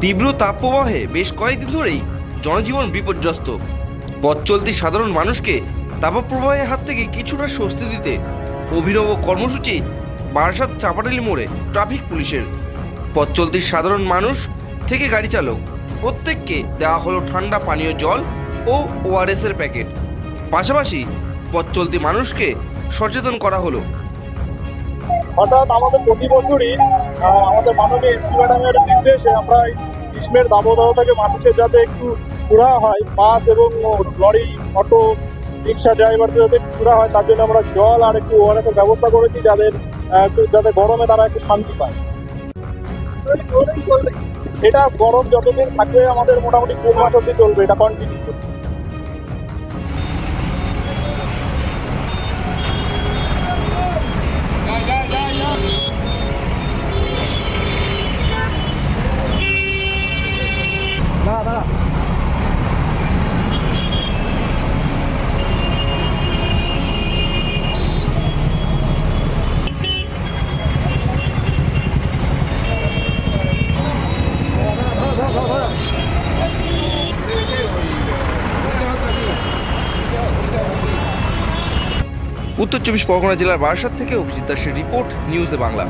তীব্র তাপপ্রবাহে বেশ কয়েকদিন ধরেই জনজীবন বিপর্যস্ত। পথ চলতি সাধারণ মানুষকে তাপপ্রবাহের হাত থেকে কিছুটা স্বস্তি দিতে অভিনব কর্মসূচি বারাসাত চাপাটালি মোড়ে ট্রাফিক পুলিশের। পথ চলতি সাধারণ মানুষ থেকে গাড়ি চালক প্রত্যেককে দেওয়া হলো ঠান্ডা পানীয় জল ও ওআরএস এর প্যাকেট। পাশাপাশি পথ চলতি মানুষকে সচেতন করা হলো। অর্থাৎ আমাদের প্রতি বছরই আমাদের মাননীয় এসপি ম্যাডামের নির্দেশে আমরা গ্রীষ্মের দাবদাহ থেকে মানুষের যাতে একটু সুরা হয়, বাস এবং লরি, অটো, রিক্সা ড্রাইভারদের যাতে সুরা হয়, তার জন্য আমরা জল আর একটু ওয়ারেসের ব্যবস্থা করেছি যাদের যাতে গরমে তারা একটু শান্তি পায়। এটা গরম যতদিন থাকবে আমাদের মোটামুটি জুন মাস অব্দি চলবে, এটা কন্টিনিউ উত্তর চব্বিশ পরগনা জেলার বারাসাত থেকে অভিজিৎ দাসের রিপোর্ট নিউজে বাংলা।